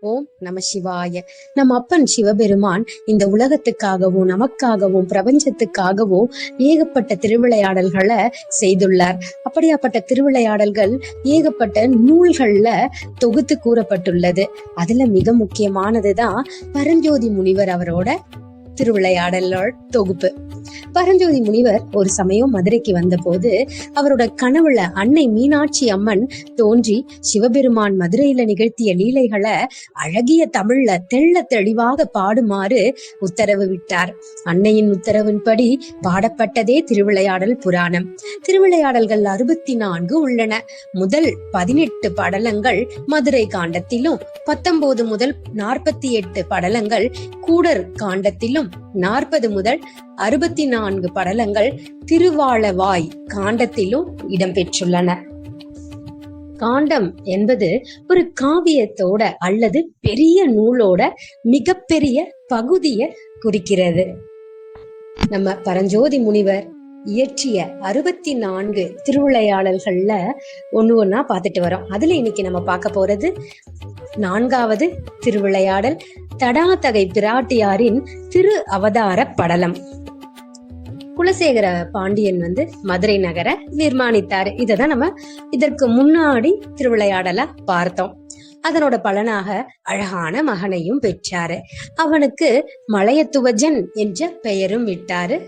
ஓம் நம சிவாய. நம் அப்பன் சிவபெருமான் இந்த உலகத்துக்காகவும் நமக்காகவும் பிரபஞ்சத்துக்காகவும் ஏகப்பட்ட திருவிளையாடல்களை செய்துள்ளார். அப்படியாப்பட்ட திருவிளையாடல்கள் ஏகப்பட்ட நூல்கள்ல தொகுத்து கூறப்பட்டுள்ளது. அதுல மிக முக்கியமானதுதான் பரஞ்சோதி முனிவர் அவரோட திருவிளையாடலோட தொகுப்பு. பரஞ்சோதி முனிவர் ஒரு சமயம் மதுரைக்கு வந்தபோது அவரோட கனவுல அன்னை மீனாட்சி அம்மன் தோன்றி சிவபெருமான் மதுரையில நிகழ்த்திய லீலைகளை அழகிய தமிழ்ல தெள்ள தெளிவாக பாடுமாறு உத்தரவு விட்டார். அன்னையின் உத்தரவின்படி பாடப்பட்டதே திருவிளையாடல் புராணம். திருவிளையாடல்கள் அறுபத்தி நான்கு உள்ளன. முதல் பதினெட்டு படலங்கள் மதுரை காண்டத்திலும் பத்தொன்பது முதல் நாற்பத்தி எட்டு படலங்கள் கூடர் காண்டத்திலும் நாற்பது முதல் அறுபத்தி நான்கு படலங்கள் திருவாளவாய் காண்டத்திலும் இடம்பெற்றுள்ளன. காண்டம் என்பது ஒரு காவியத்தோட அல்லது பெரிய நூலோட மிகப்பெரிய பகுதியை குறிக்கிறது. நம்ம பரஞ்சோதி முனிவர் இயற்றிய அறுபத்தி நான்கு திருவிளையாடல்கள்ல ஒண்ணு ஒன்னா பார்த்துட்டு வரோம். அதுல இன்னைக்கு நம்ம பார்க்க போறது நான்காவது திருவிளையாடல் தடாதகை பிராட்டியாரின் திரு அவதார படலம். குலசேகர பாண்டியன் வந்து மதுரை நகர நிர்மாணித்தாரு. இததான் நம்ம இதற்கு முன்னாடி திருவிளையாடலா பார்த்தோம். அதனோட பலனாக அழகான மகனையும் பெற்றாரு. அவனுக்கு மலையத்துவஜன் என்ற பெயரும் விட்டாரு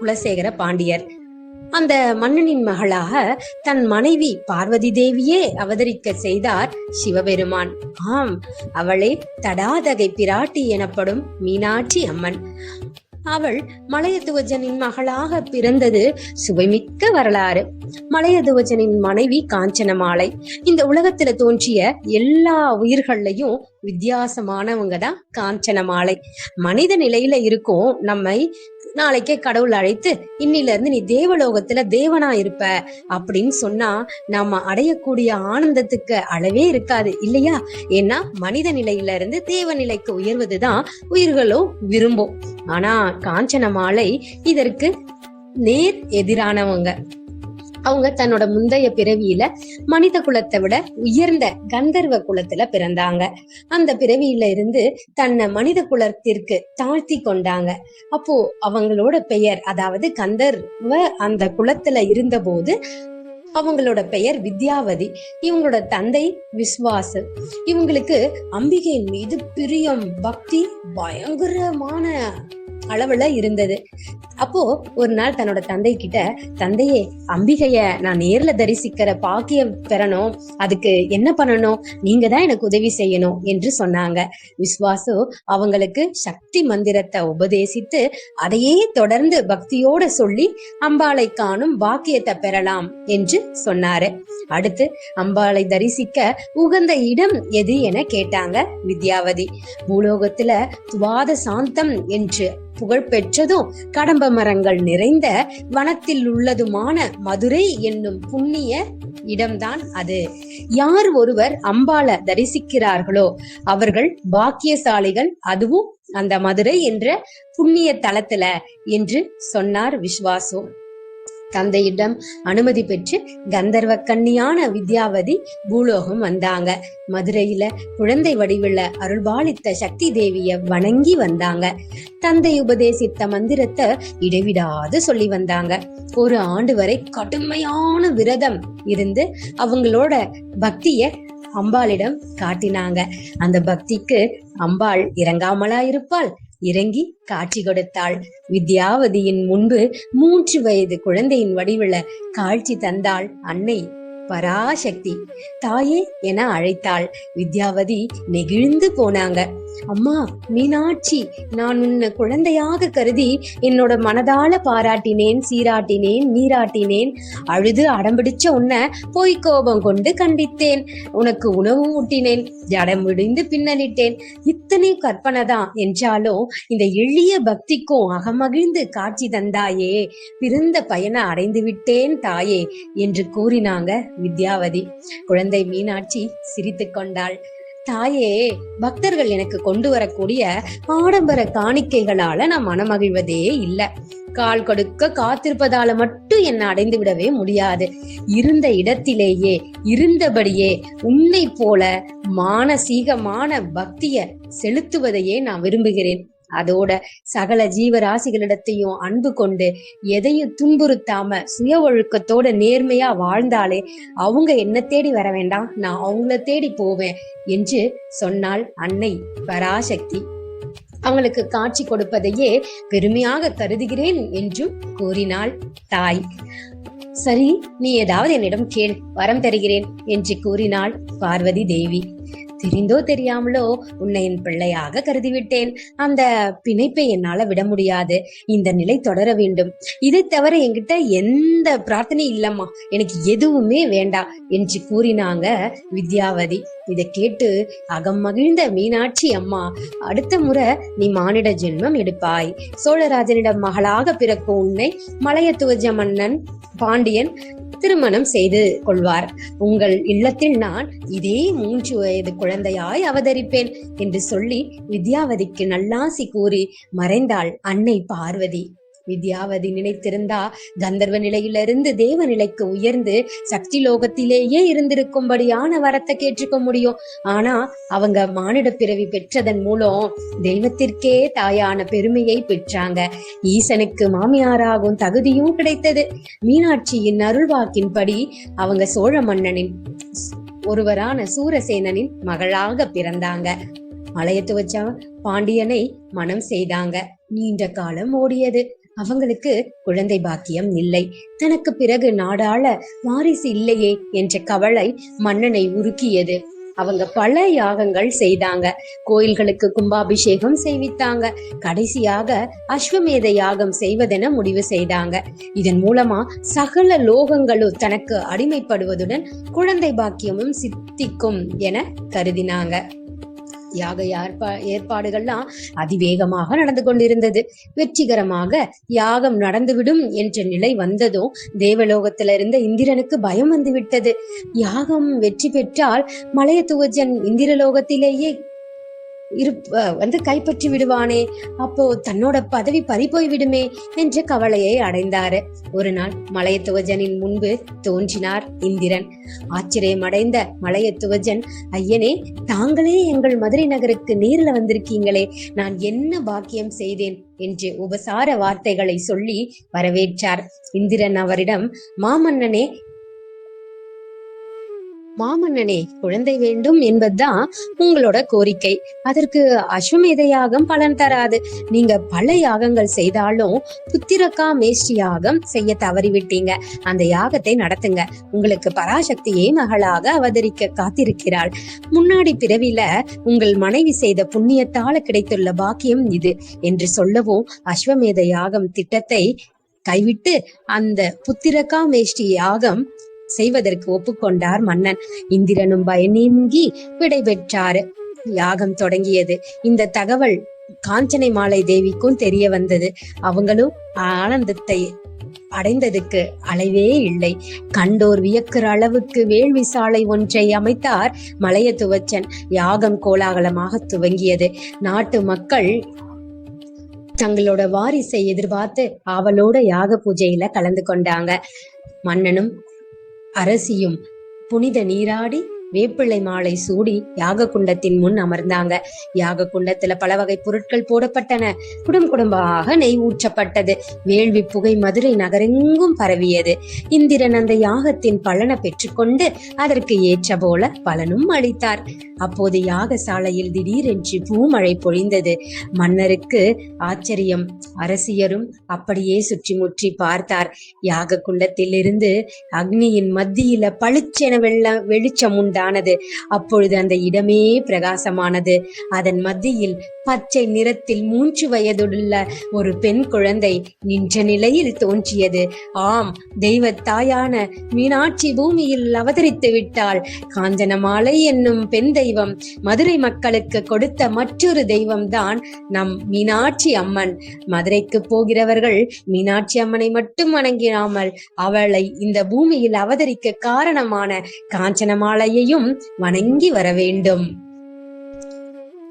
குலசேகர பாண்டியர். அந்த மன்னனின் மகளாக தன் மனைவி பார்வதி தேவியே அவதரிக்க செய்தார் சிவபெருமான். ஆம் அவளே தடாதகை பிராட்டி எனப்படும் மீனாட்சி அம்மன். அவள் மலையதுவஜனின் மகளாக பிறந்தது சுவைமிக்க வரலாறு. மலையதுவஜனின் மனைவி காஞ்சனமாலை. இந்த உலகத்துல தோன்றிய எல்லா உயிர்கள்லையும் வித்தியாசமானவங்க தான் காஞ்சனமாலை. மனித நிலையில இருக்கும் நம்மை நாளைக்கே கடவுள் அழைத்து இன்னில இருந்து நீ தேவலோகத்துல தேவனா இருப்ப அப்படின்னு சொன்னா நாம அடையக்கூடிய ஆனந்தத்துக்கு அளவே இருக்காது இல்லையா? ஏன்னா மனித நிலையில இருந்து தேவ நிலைக்கு உயர்வதுதான் உயிர்களும் விரும்பும். ஆனா காஞ்சன மாலை இதற்கு நேர் எதிரானவங்க. அவங்க தன்னோட முந்தைய பிறவியில மனித குலத்தை விட உயர்ந்த கந்தர்வ குலத்துல பிறந்தாங்க. அந்த பிறவியில இருந்து தன்னை மனித குலத்திற்கு தாழ்த்தி கொண்டாங்க. அப்போ அவங்களோட பெயர் அதாவது கந்தர்வ அந்த குலத்துல இருந்தபோது அவங்களோட பெயர் வித்யாவதி இவங்களோட தந்தை விஸ்வாசு. இவங்களுக்கு அம்பிகையின் மீது பிரியம் பக்தி பயங்கரமான அளவுல இருந்தது. அப்போ ஒரு நாள் தன்னோட தந்தை கிட்ட தந்தையே அம்பிகைய நான் நேர்ல தரிசிக்கிற பாக்கியம் பெறணும். அதுக்கு என்ன பண்ணணும்? நீங்க தான் எனக்கு உதவி செய்யணும் என்று சொன்னாங்க. விஸ்வாசு அவங்களுக்கு சக்தி மந்திரத்தை உபதேசித்து அதையே தொடர்ந்து பக்தியோட சொல்லி அம்பாளை காணும் பாக்கியத்தை பெறலாம் என்று சொன்னாரு. அடுத்து அம்பாளை தரிசிக்க உகந்த இடம் எது? என கேட்டாங்க வித்யாவதி. பூலோகத்துல துவாத சாந்தம் என்று புகழ் பெற்றதும் கடம்ப மரங்கள் நிறைந்த வனத்தில் உள்ளதுமான மதுரை என்னும் புண்ணிய இடம்தான் அது. யார் ஒருவர் அம்பாள தரிசிக்கிறார்களோ அவர்கள் பாக்கியசாலிகள் அதுவும் அந்த மதுரை என்ற புண்ணிய தலத்துல என்று சொன்னார் விஸ்வாசோ. தந்தையிடம் அனுமதி பெற்று கந்தர்வ கன்னியான வித்யாவதி பூலோகம் வந்தாங்க. மதுரையில குழந்தை வடிவில் அருள்பாலித்த சக்தி தேவிய வணங்கி வந்தாங்க. தந்தை உபதேசித்த மந்திரத்தை இடைவிடாது சொல்லி வந்தாங்க. ஒரு ஆண்டு வரை கடுமையான விரதம் இருந்து அவங்களோட பக்திய அம்பாளிடம் காட்டினாங்க. அந்த பக்திக்கு அம்பாள் இறங்காமலா இருப்பாள். இறங்கி காட்சி கொடுத்தாள். வித்யாவதியின் முன்பு மூன்று வயது குழந்தையின் வடிவுல காட்சி தந்தாள் அன்னை பராசக்தி. தாயே என அழைத்தாள். வித்யாவதி நெகிழ்ந்து போனாங்க. அம்மா மீனாட்சி நான் உன்னை குழந்தையாக கருதி என்னோட மனதால பாராட்டினேன் சீராட்டினேன் நீராட்டினேன். அழுது அடம்பிடிச்ச உன்னை பொய் கோபம் கொண்டு கண்டித்தேன். உனக்கு உணவு ஊட்டினேன் ஜடம் விடிந்து பின்னலிட்டேன். இத்தனை கற்பனை தான் என்றாலும் இந்த எளிய பக்திக்கும் அகமகிழ்ந்து காட்சி தந்தாயே. பிறந்த பயனை அடைந்து விட்டேன் தாயே என்று கூறினாங்க வித்யாவதி. குழந்தை மீனாட்சி சிரித்து கொண்டாள். தாயே பக்தர்கள் எனக்கு கொண்டு வரக்கூடிய ஆடம்பர காணிக்கைகளால நான் மனமகிழ்வதே இல்ல. கால் கொடுக்க காத்திருப்பதால மட்டும் என்னை அடைந்து விடவே முடியாது. இருந்த இடத்திலேயே இருந்தபடியே உன்னை போல மானசீகமான பக்திய செலுத்துவதையே நான் விரும்புகிறேன். அதோட சகல ஜீவராசிகளிடத்தையும் அன்பு கொண்டு எதையும் துன்புறுத்தாம சுய ஒழுக்கத்தோட நேர்மையா வாழ்ந்தாலே அவங்க என்ன தேடி வர வேண்டாம் நான் அவங்கள தேடி போவேன் என்று சொன்னாள் அன்னை பராசக்தி. அவங்களுக்கு காட்சி கொடுப்பதையே பெருமையாக கருதுகிறேன் என்றும் கூறினாள் தாய். சரி நீ ஏதாவது என்னிடம் கேள் வரம் தருகிறேன் என்று கூறினாள் பார்வதி தேவி. தெரிந்தோ தெரியாமலோ உன்னை என் பிள்ளையாக கருதிவிட்டேன். அந்த பிணைப்பை என்னால விட முடியாது. இந்த நிலை தொடர வேண்டும். இதை தவிர என்கிட்ட எந்த பிரார்த்தனையும் இல்லம்மா. எனக்கு எதுவுமே வேண்டாம் என்று கூறினாங்க வித்யாவதி. இதை கேட்டு அகம் மகிழ்ந்த மீனாட்சி அம்மா அடுத்த முறை நீ மானிட ஜென்மம் எடுப்பாய். சோழராஜனிடம் மகளாக பிறக்கும் உன்னை மலையத்துவஜ மன்னன் பாண்டியன் திருமணம் செய்து கொள்வார். உங்கள் இல்லத்தில் நான் இதே மூன்று வயது குழந்தையாய் அவதரிப்பேன் என்று சொல்லி வித்யாவதிக்கு நல்லாசி கூறி மறைந்தாள் அன்னை பார்வதி. வித்யாவதி நினைத்திருந்தா கந்தர்வ நிலையிலிருந்து தேவ நிலைக்கு உயர்ந்து சக்தி லோகத்திலேயே இருந்திருக்கும்படியான வரத்தை கேட்டுக்க முடியும். ஆனா அவங்க மானிட பிறவி பெற்றதன் மூலம் தெய்வத்திற்கே தாயான பெருமையை பெற்றாங்க. ஈசனுக்கு மாமியாராகும் தகுதியும் கிடைத்தது. மீனாட்சியின் அருள்வாக்கின்படி அவங்க சோழ மன்னனின் ஒருவரான சூரசேனனின் மகளாக பிறந்தாங்க. மலையத்து வச்சா பாண்டியனை மனம் செய்தாங்க. நீண்ட காலம் ஓடியது. அவங்களுக்கு குழந்தை பாக்கியம் இல்லை. தனக்கு பிறகு நாடாள வாரிசு இல்லையே என்ற கவலை மன்னனை உருக்கியது. அவங்க பல யாகங்கள் செய்தாங்க. கோயில்களுக்கு கும்பாபிஷேகம் செய்வித்தாங்க. கடைசியாக அஸ்வமேத யாகம் செய்வதென முடிவு செய்தாங்க. இதன் மூலமா சகல லோகங்களும் தனக்கு அடிமைப்படுவதுடன் குழந்தை பாக்கியமும் சித்திக்கும் என கருதினாங்க. யாக ஏற்பா ஏற்பாடுகள்லாம் அதிவேகமாக நடந்து கொண்டிருந்தது. வெற்றிகரமாக யாகம் நடந்துவிடும் என்ற நிலை வந்ததும் தேவலோகத்தில இருந்த இந்திரனுக்கு பயம் வந்து விட்டது யாகம் வெற்றி பெற்றால் மலையத்துவஜன் இந்திரலோகத்திலேயே இருப்ப வந்து கைப்பற்றி விடுவானே. அப்போ தன்னோட பதவி பறிபோய் விடுமே என்ற கவலையை அடைந்தாரு. ஒரு நாள் மலையத்துவஜனின் முன்பு தோன்றினார் இந்திரன். ஆச்சரியமடைந்த மலையத்துவஜன் ஐயனே தாங்களே எங்கள் மதுரை நகருக்கு நேரில் வந்திருக்கீங்களே. நான் என்ன பாக்கியம் செய்தேன்? என்று உபசார வார்த்தைகளை சொல்லி வரவேற்றார். இந்திரன் அவரிடம் மாமன்னனே மாமன்னனே குழந்தை வேண்டும் என்பதுதான் உங்களோட கோரிக்கை. அதற்கு அஸ்வமேத யாகம் பலன் தராது. நீங்க பல யாகங்கள் செய்தாலும் புத்திரக்கா மேஷ்டி யாகம் செய்ய தவறிவிட்டீங்க. அந்த யாகத்தை நடத்துங்க. உங்களுக்கு பராசக்தியே மகளாக அவதரிக்க காத்திருக்கிறாள். முன்னாடி பிறவில உங்கள் மனைவி செய்த புண்ணியத்தால கிடைத்துள்ள பாக்கியம் இது என்று சொல்லவும் அஸ்வமேத யாகம் திட்டத்தை கைவிட்டு அந்த புத்திரக்கா மேஷ்டி யாகம் செய்வதற்கு ஒப்புக்கொண்டார் மன்னன். இந்திரனும் பயனீங்கி விடை பெற்றாரு. யாகம் தொடங்கியது. இந்த தகவல் காஞ்சனை மாலை தேவிக்கும் தெரிய வந்தது. அவங்களும் ஆனந்தத்தை அடைந்ததுக்கு அளவே இல்லை. கண்டோர் வியக்கிற அளவுக்கு வேள்வி சாலை ஒன்றை அமைத்தார் மலைய துவச்சன் யாகம் கோலாகலமாக துவங்கியது. நாட்டு மக்கள் தங்களோட வாரிசை எதிர்பார்த்து அவளோட யாக பூஜையில கலந்து கொண்டாங்க. மன்னனும் அரசியும் புனித நீராடி வேப்பிள்ளை மாலை சூடி யாக குண்டத்தின் முன் அமர்ந்தாங்க. யாக குண்டத்துல பல வகை பொருட்கள் போடப்பட்டன. குடும் குடும்பமாக நெய் ஊற்றப்பட்டது. வேள்வி புகை மதுரை நகரெங்கும் பரவியது. இந்திரன் அந்த யாகத்தின் பலனை பெற்றுக்கொண்டு அதற்கு ஏற்ற போல பலனும் அளித்தார். அப்போது யாகசாலையில் திடீரென்று பூமழை பொழிந்தது. மன்னருக்கு ஆச்சரியம். அரசியரும் அப்படியே சுற்றி முற்றி பார்த்தார். யாக குண்டத்தில் இருந்து அக்னியின் மத்தியில பளிச்சென வெள்ள வெளிச்சம் உண்டானது அப்பொழுது அந்த இடமே பிரகாசமானது. அதன் மத்தியில் பச்சை நிறத்தில் மூன்று வயதுள்ள ஒரு பெண் குழந்தை நின்ற நிலையில் தோன்றியது. ஆம் தெய்வ தாயான மீனாட்சி பூமியில் அவதரித்து விட்டாள். காஞ்சனமாலை என்னும் பெண் தெய்வம் மதுரை மக்களுக்கு கொடுத்த மற்றொரு தெய்வம்தான் நம் மீனாட்சி அம்மன். மதுரைக்கு போகிறவர்கள் மீனாட்சி அம்மனை மட்டும் வணங்கினாமல் அவளை இந்த பூமியில் அவதரிக்க காரணமான காஞ்சனமாலையையும் வணங்கி வர வேண்டும்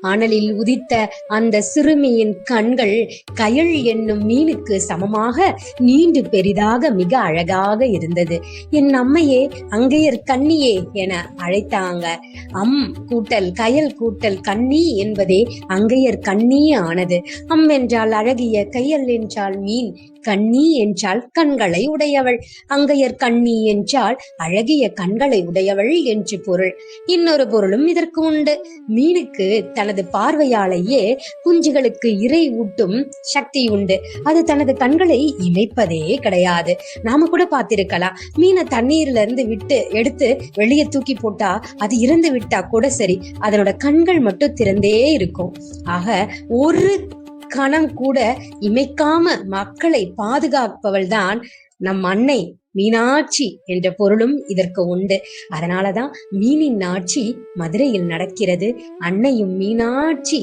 அனலில் உதித்த அந்த சிறுமியின் கண்கள் கயல் என்னும் மீனுக்கு சமமாக நீண்டு பெரிதாக மிக அழகாக இருந்தது. என் அம்மையே அங்கையர் கண்ணியே என அழைத்தாங்க. அம் கூட்டல் கயல் கூட்டல் கண்ணி என்பதே அங்கையர் கண்ணி ஆனது. அம் என்றால் அழகிய கையல் என்றால் மீன். கண்ணி என்றால் கண்களை உடையவள். அங்கையர் கண்ணி என்றால் அழகிய கண்களை உடையவள் என்று பொருள். இன்னொரு பொருளும் இதற்கு உண்டு. மீனுக்கு தனது பார்வையாலேயே குஞ்சுகளுக்கு இறை ஊட்டும் சக்தி உண்டு. அது தனது கண்களை இமைப்பதே கிடையாது. நாம கூட பார்த்திருக்கலாம். மீனை தண்ணீர்ல இருந்து விட்டு எடுத்து வெளியே தூக்கி போட்டா அது இறந்து விட்டா கூட சரி. அதனோட கண்கள் மட்டும் திறந்தே இருக்கும். ஆக ஒரு கணம் கூட இமைக்காம மக்களை பாதுகாப்பவள் தான் நம் அன்னை மீனாட்சி என்ற பொருளும் இதற்கு உண்டு. அதனாலதான் மீனின் ஆட்சி மதுரையில் நடக்கிறது. அன்னையும் மீனாட்சி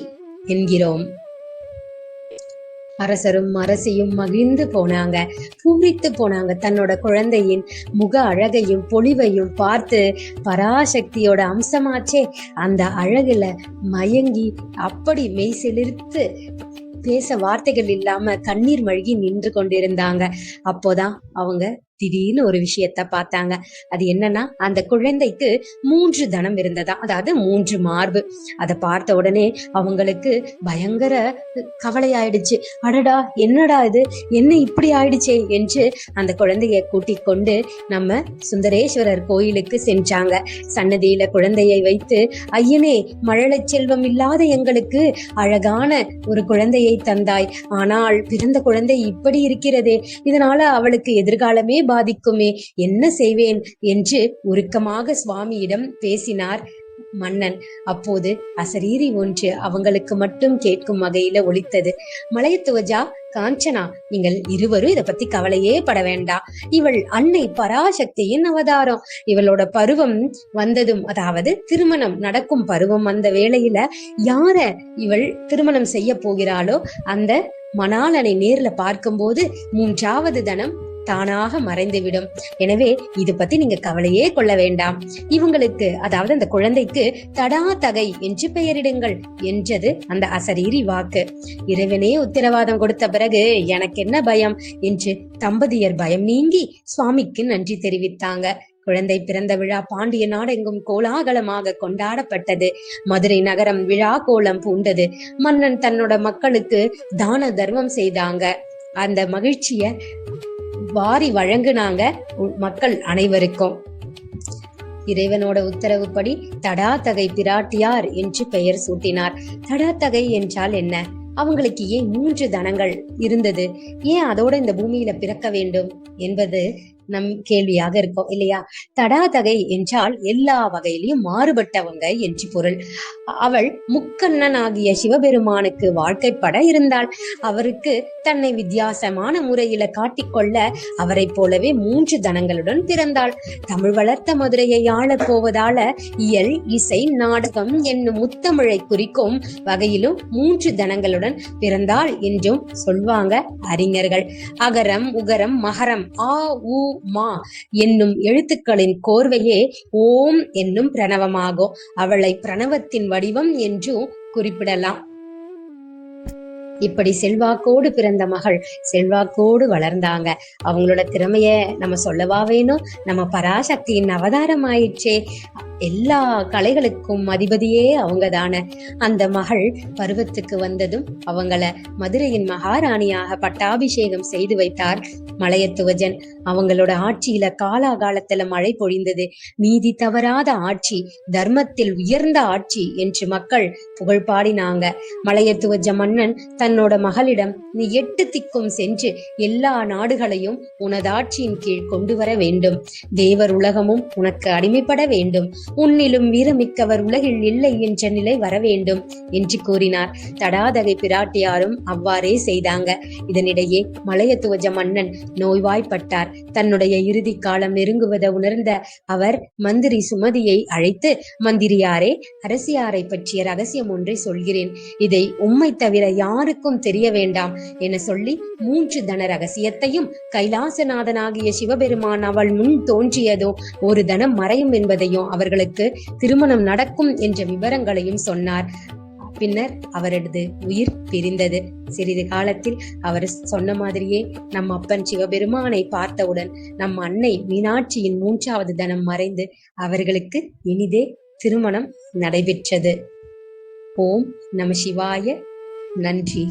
என்கிறோம். அரசரும் அரசியும் மகிழ்ந்து போனாங்க. பூரித்து போனாங்க தன்னோட குழந்தையின் முக அழகையும் பொலிவையும் பார்த்து பராசக்தியோட அம்சமாச்சே. அந்த அழகுல மயங்கி அப்படி மெய் சிலிர்த்து பேச வார்த்தைகள் இல்லாம கண்ணீர் மழுகி நின்று கொண்டிருந்தாங்க. அப்போதான் அவங்க திடீர்னு ஒரு விஷயத்த பார்த்தாங்க. அது என்னன்னா அந்த குழந்தைக்கு மூன்று தனம் இருந்ததா? அதாவது மூன்று மார்பு. அதை பார்த்த உடனே அவங்களுக்கு பயங்கர கவலையாயிடுச்சு. அடடா என்னடா இது? என்ன இப்படி ஆயிடுச்சே? என்று அந்த குழந்தைய கூட்டிக் கொண்டு நம்ம சுந்தரேஸ்வரர் கோயிலுக்கு சென்றாங்க. சன்னதியில குழந்தையை வைத்து ஐயனே மழலை செல்வம் இல்லாத எங்களுக்கு அழகான ஒரு குழந்தையை தந்தாய். ஆனால் பிறந்த குழந்தை இப்படி இருக்கிறதே. இதனால அவளுக்கு எதிர்காலமே பாதிக்குமே? என்ன செய்வேன்? என்று உருக்கமாக சுவாமியிடம் பேசினார் மன்னன். அப்போது அசரீரி ஒன்று அவங்களுக்கு மட்டும் கேட்கும் வகையில ஒழித்தது மலையத்துவஜா காஞ்சனா நீங்கள் இருவரும் இத பத்தி கவலையே பட வேண்டாம் இவள் அன்னை பராசக்தியின் அவதாரம். இவளோட பருவம் வந்ததும் அதாவது திருமணம் நடக்கும் பருவம் வந்த வேளையில யார இவள் திருமணம் செய்ய போகிறாளோ அந்த மணாலனை நேர்ல பார்க்கும்போது மூன்றாவது தனம் தானாக மறைந்துவிடும். எனவே இது பத்தி நீங்க கவலையே கொள்ள வேண்டாம். இவங்களுக்கு அதாவது அந்த குழந்தைக்கு தடா தகை என்று பெயரிடுங்கள் என்றது அந்த அசரீரி வாக்கு. இறைவனே உத்தரவாதம் கொடுத்த பிறகு எனக்கு என்ன பயம்? என்று தம்பதியர் பயம் நீங்கி சுவாமிக்கு நன்றி தெரிவித்தாங்க. குழந்தை பிறந்த விழா பாண்டிய நாடெங்கும் கோலாகலமாக கொண்டாடப்பட்டது. மதுரை நகரம் விழா கோலம் பூண்டது. மன்னன் தன்னோட மக்களுக்கு தான தர்மம் செய்தாங்க. அந்த மகிழ்ச்சிய வாரி வழங்குனாங்க மக்கள் அனைவருக்கும். இறைவனோட உத்தரவுப்படி தடாதகை பிராட்டியார் என்று பெயர் சூட்டினார். தடாதகை என்றால் என்ன? அவங்களுக்கு ஏன் மூன்று தனங்கள் இருந்தது? ஏன் அதோட இந்த பூமியில பிறக்க வேண்டும்? என்பது நம் கேள்வியாக இருக்கும் இல்லையா? தடாதகை என்றால் எல்லா வகையிலும் மாறுபட்டவங்க என்று பொருள். அவள் முக்கண்ணன் ஆகிய சிவபெருமானுக்கு வாழ்க்கைப்பட இருந்தாள். அவருக்கு தன்னை வித்தியாசமான முறையில காட்டிக்கொள்ள அவரைப் போலவே மூன்று தனங்களுடன் பிறந்தாள். தமிழ் வளர்த்த மதுரையை ஆளப் போவதால இயல் இசை நாடகம் என்னும் முத்தமிழை குறிக்கும் வகையிலும் மூன்று தனங்களுடன் பிறந்தாள் என்றும் சொல்வாங்க அறிஞர்கள். அகரம் உகரம் மகரம் ஆ உ மா என்னும் எழுத்துக்களின் கோர்வையே ஓம் என்னும் பிரணவமாகும். அவளை பிரணவத்தின் வடிவம் என்றும் குறிப்பிடலாம். இப்படி செல்வாக்கோடு பிறந்த மகள் செல்வாக்கோடு வளர்ந்தாங்க. அவங்களோட திறமைய நம்ம சொல்லவா வேணும்? நம்ம பராசக்தியின் அவதாரம் ஆயிடுச்சே எல்லா கலைகளுக்கும் அதிபதியே அவங்க தானே அந்த மகள் பருவத்துக்கு வந்ததும் அவங்கள மதுரையின் மகாராணியாக பட்டாபிஷேகம் செய்து வைத்தார் மலையத்துவஜன். அவங்களோட ஆட்சியில காலாகாலத்துல மழை பொழிந்தது. நீதி தவறாத ஆட்சி தர்மத்தில் உயர்ந்த ஆட்சி என்று மக்கள் புகழ் பாடினாங்க. மலையத்துவஜ மன்னன் தன்னோட மகளிடம் நீ எட்டு திக்கும் சென்று எல்லா நாடுகளையும் உனது ஆட்சியின் கீழ் கொண்டு வர வேண்டும். தேவர் உலகமும் உனக்கு அடிமைப்பட வேண்டும். உன்னிலும் வீரமிக்கவர் உலகில் இல்லை என்ற நிலை வர வேண்டும் என்று கூறினார். தடாதகை பிராட்டியாரும் அவ்வாறே செய்தாங்க. இதனிடையே மலையத்துவஜ மன்னன் நோய்வாய்ப்பட்டார். தன்னுடைய இறுதி காலம் நெருங்குவதை உணர்ந்த அவர் மந்திரி சுமதியை அழைத்து மந்திரியாரே அரசியாரை பற்றிய ரகசியம் ஒன்றை சொல்கிறேன். இதை உம்மை தவிர யாருக்கும் தெரிய வேண்டாம் என சொல்லி மூன்று தன ரகசியத்தையும் கைலாசநாதனாகிய சிவபெருமான் அவள் முன் தோன்றியதோ ஒரு தனம் மறையும் என்பதையும் அவர்களுக்கு திருமணம் நடக்கும் என்ற விவரங்களையும் சொன்னார். பின்னர் அவரது உயிர் பிரிந்தது. சிறிது காலத்தில் அவர் சொன்ன மாதிரியே நம் அப்பன் சிவபெருமானை பார்த்தவுடன் நம் அன்னை மீனாட்சியின் மூன்றாவது தனம் மறைந்து அவர்களுக்கு இனிதே திருமணம் நடைபெற்றது. ஓம் நம சிவாய நன்றி